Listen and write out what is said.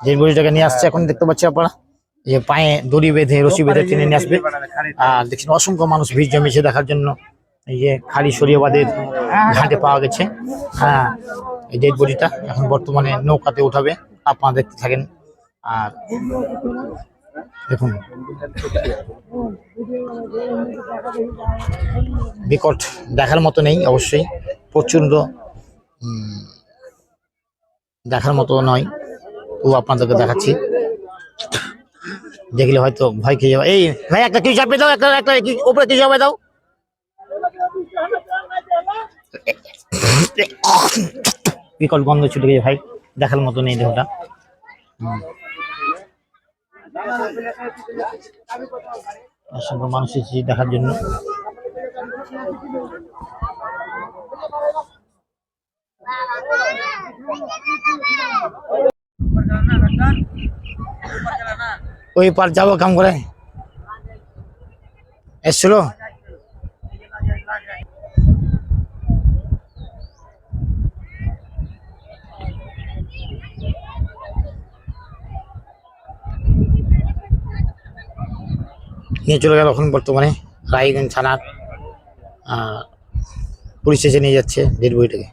Dead বডিটাকে নিয়ে আসছে এখন দেখতে পাচ্ছি আপনারা যে পায়ে দড়ি বেঁধে রশি বেঁধে টেনে নিয়ে আসবে। আর দেখছেন অসংখ্য মানুষ ভিড় জমেছে দেখার জন্য। এই যে খালি সরিয়াবাদের ঘাটে পাওয়া গেছে। হ্যাঁ এই ডেড বডিটা এখন বর্তমানে নৌকাতে উঠাবে। আপনারা দেখতে থাকেন। আর দেখুন বিকট দেখার মতো নেই অবশ্যই। প্রচণ্ড উম, দেখার মতো নয়। ও আপনাদেরকে দেখাচ্ছি। দেখলে হয়তো ভয় খেয়ে যাবে। এই, ভাই, একটা কিছু চাপিয়ে দাও, একটা একটা কি- উপরে কিছু চাপিয়ে দাও। বিকট গন্ধ ছুটে গেছে, ভাই? দেখার মতো নেই দেহটা। অসংখ্য মানুষ এসেছে দেখার জন্য। ওই পার যাব, কাম করে। এসছিল? নিয়ে চলে গেল এখন বর্তমানে রায়গঞ্জ থানার পুলিশ এসে নিয়ে যাচ্ছে ডেড বইটাকে